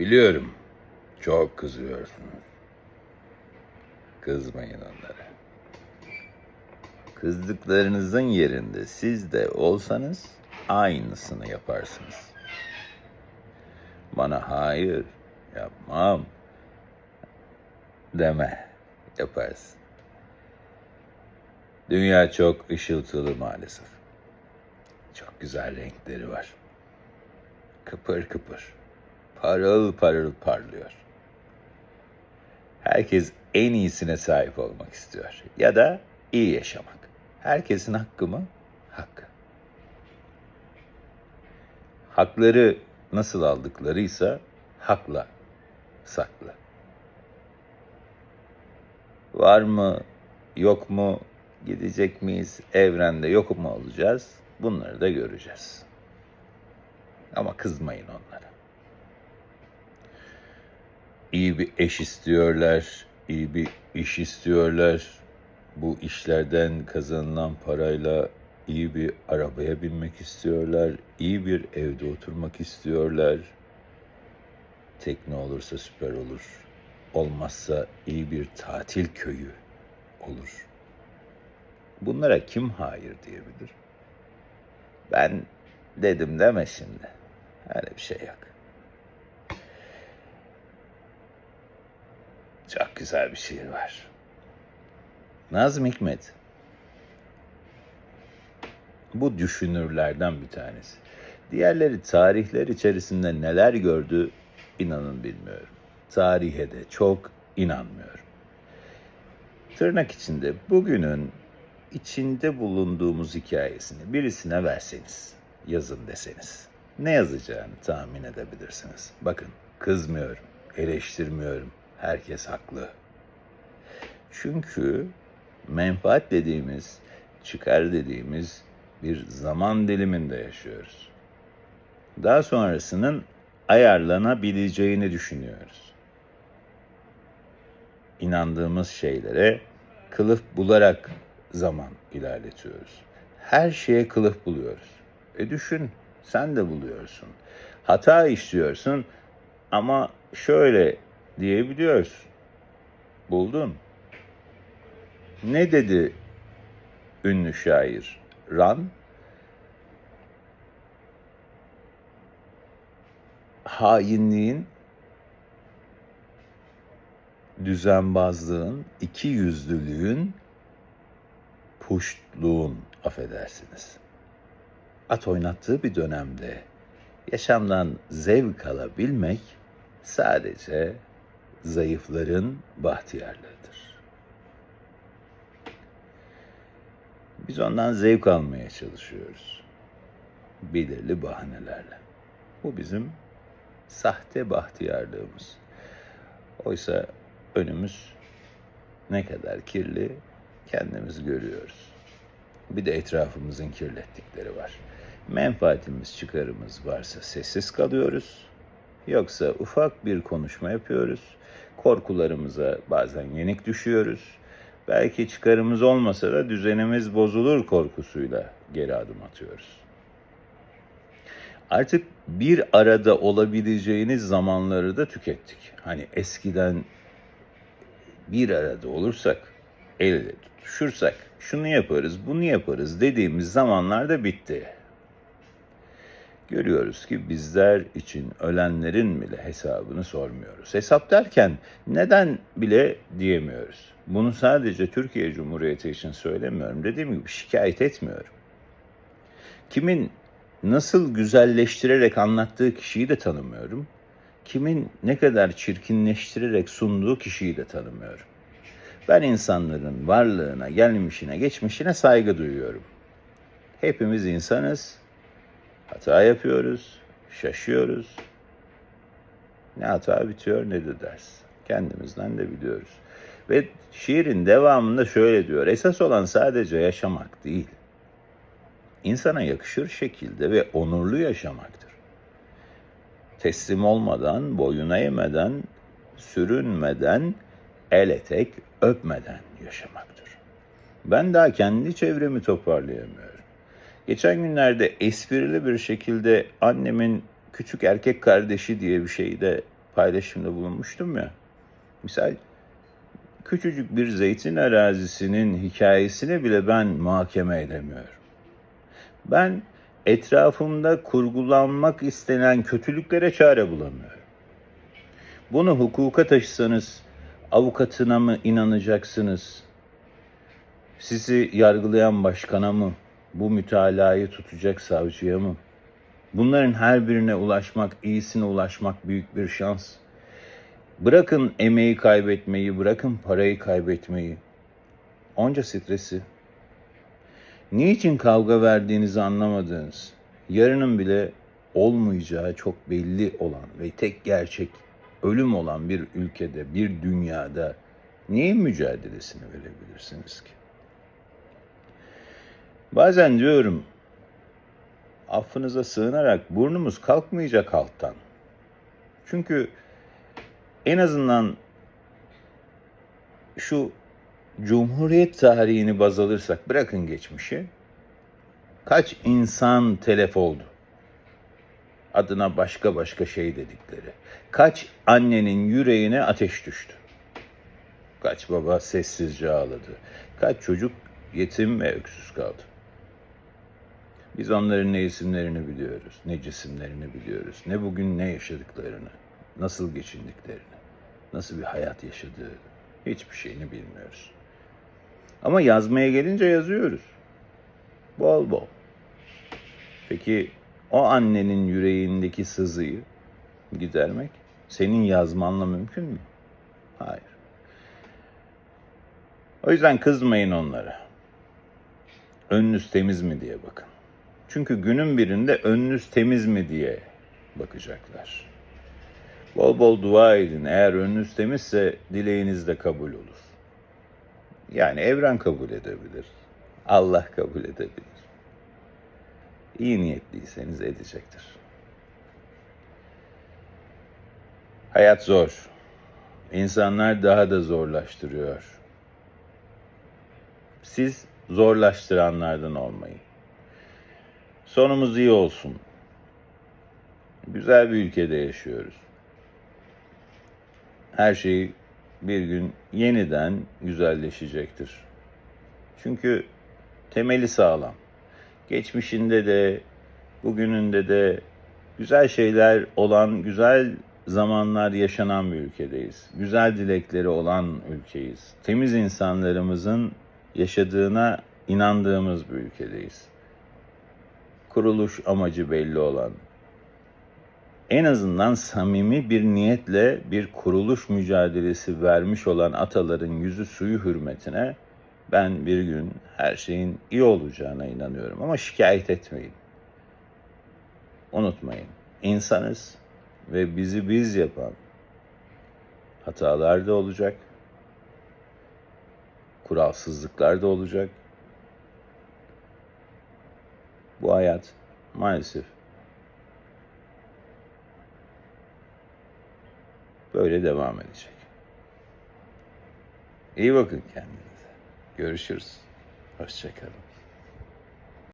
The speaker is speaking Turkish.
Biliyorum. Çok kızıyorsunuz. Kızmayın onlara. Kızdıklarınızın yerinde siz de olsanız aynısını yaparsınız. Bana hayır yapmam deme yaparsın. Dünya çok ışıltılı maalesef. Çok güzel renkleri var. Kıpır kıpır. Parıl parıl parlıyor. Herkes en iyisine sahip olmak istiyor. Ya da iyi yaşamak. Herkesin hakkı mı? Hakkı. Hakları nasıl aldıklarıysa hakla saklı. Var mı, yok mu, gidecek miyiz, evrende yok mu olacağız? Bunları da göreceğiz. Ama kızmayın onlara. İyi bir eş istiyorlar, iyi bir iş istiyorlar. Bu işlerden kazanılan parayla iyi bir arabaya binmek istiyorlar, iyi bir evde oturmak istiyorlar. Tekne olursa süper olur. Olmazsa iyi bir tatil köyü olur. Bunlara kim hayır diyebilir? Ben dedim deme şimdi. Öyle bir şey yok. Çok güzel bir şiir var. Nazım Hikmet. Bu düşünürlerden bir tanesi. Diğerleri tarihler içerisinde neler gördü inanın bilmiyorum. Tarihe de çok inanmıyorum. Tırnak içinde bugünün içinde bulunduğumuz hikayesini birisine verseniz, yazın deseniz, ne yazacağını tahmin edebilirsiniz. Bakın, kızmıyorum, eleştirmiyorum, herkes haklı. Çünkü menfaat dediğimiz, çıkar dediğimiz bir zaman diliminde yaşıyoruz. Daha sonrasının ayarlanabileceğini düşünüyoruz. İnandığımız şeylere kılıf bularak zaman ilerletiyoruz. Her şeye kılıf buluyoruz. E düşün, sen de buluyorsun. Hata işliyorsun ama şöyle diyebiliyorsun. Buldun. Ne dedi ünlü şair Ran? Hainliğin, düzenbazlığın, iki yüzlülüğün, puştluğun affedersiniz. At oynattığı bir dönemde yaşamdan zevk alabilmek sadece zayıfların bahtiyarlığıdır. Biz ondan zevk almaya çalışıyoruz. Belirli bahanelerle. Bu bizim sahte bahtiyarlığımız. Oysa önümüz ne kadar kirli kendimiz görüyoruz. Bir de etrafımızın kirlettikleri var. Menfaatimiz, çıkarımız varsa sessiz kalıyoruz. Yoksa ufak bir konuşma yapıyoruz. Korkularımıza bazen yenik düşüyoruz. Belki çıkarımız olmasa da düzenimiz bozulur korkusuyla geri adım atıyoruz. Artık bir arada olabileceğiniz zamanları da tükettik. Hani eskiden bir arada olursak, el ele tutuşursak, şunu yaparız, bunu yaparız dediğimiz zamanlar da bitti. Görüyoruz ki bizler için ölenlerin bile hesabını sormuyoruz. Hesap derken neden bile diyemiyoruz. Bunu sadece Türkiye Cumhuriyeti için söylemiyorum. Dediğim gibi şikayet etmiyorum. Kimin nasıl güzelleştirerek anlattığı kişiyi de tanımıyorum. Kimin ne kadar çirkinleştirerek sunduğu kişiyi de tanımıyorum. Ben insanların varlığına, gelmişine, geçmişine saygı duyuyorum. Hepimiz insanız. Hata yapıyoruz, şaşıyoruz. Ne hata bitiyor ne de ders. Kendimizden de biliyoruz. Ve şiirin devamında şöyle diyor. Esas olan sadece yaşamak değil. İnsana yakışır şekilde ve onurlu yaşamaktır. Teslim olmadan, boyuna eğmeden, sürünmeden, el etek öpmeden yaşamaktır. Ben daha kendi çevremi toparlayamıyorum. Geçen günlerde esprili bir şekilde annemin küçük erkek kardeşi diye bir şeyi de paylaşımda bulunmuştum ya. Misal küçücük bir zeytin arazisinin hikayesini bile ben muhakeme edemiyorum. Ben etrafımda kurgulanmak istenen kötülüklere çare bulamıyorum. Bunu hukuka taşısanız avukatına mı inanacaksınız? Sizi yargılayan başkana mı? Bu mütalayı tutacak savcıya mı? Bunların her birine ulaşmak, iyisine ulaşmak büyük bir şans. Bırakın emeği kaybetmeyi, bırakın parayı kaybetmeyi. Onca stresi. Niçin kavga verdiğinizi anlamadığınız, yarının bile olmayacağı çok belli olan ve tek gerçek ölüm olan bir ülkede, bir dünyada neyin mücadelesini verebilirsiniz ki? Bazen diyorum, affınıza sığınarak burnumuz kalkmayacak alttan. Çünkü en azından şu Cumhuriyet tarihini baz alırsak, bırakın geçmişi, kaç insan telef oldu? Adına başka başka şey dedikleri. Kaç annenin yüreğine ateş düştü? Kaç baba sessizce ağladı? Kaç çocuk yetim ve öksüz kaldı? Biz onların ne isimlerini biliyoruz, ne cisimlerini biliyoruz, ne bugün ne yaşadıklarını, nasıl geçindiklerini, nasıl bir hayat yaşadığını, hiçbir şeyini bilmiyoruz. Ama yazmaya gelince yazıyoruz. Bol bol. Peki o annenin yüreğindeki sızıyı gidermek senin yazmanla mümkün mü? Hayır. O yüzden kızmayın onlara. Önünüz temiz mi diye bakın. Çünkü günün birinde önünüz temiz mi diye bakacaklar. Bol bol dua edin. Eğer önünüz temizse dileğiniz de kabul olur. Yani evren kabul edebilir. Allah kabul edebilir. İyi niyetliyseniz edecektir. Hayat zor. İnsanlar daha da zorlaştırıyor. Siz zorlaştıranlardan olmayın. Sonumuz iyi olsun. Güzel bir ülkede yaşıyoruz. Her şey bir gün yeniden güzelleşecektir. Çünkü temeli sağlam. Geçmişinde de, bugününde de güzel şeyler olan, güzel zamanlar yaşanan bir ülkedeyiz. Güzel dilekleri olan ülkeyiz. Temiz insanlarımızın yaşadığına inandığımız bir ülkedeyiz. Kuruluş amacı belli olan, en azından samimi bir niyetle bir kuruluş mücadelesi vermiş olan ataların yüzü suyu hürmetine ben bir gün her şeyin iyi olacağına inanıyorum ama şikayet etmeyin. Unutmayın, insanız ve bizi biz yapan hatalar da olacak, kuralsızlıklar da olacak. Bu hayat maalesef böyle devam edecek. İyi bakın kendinize. Görüşürüz. Hoşçakalın.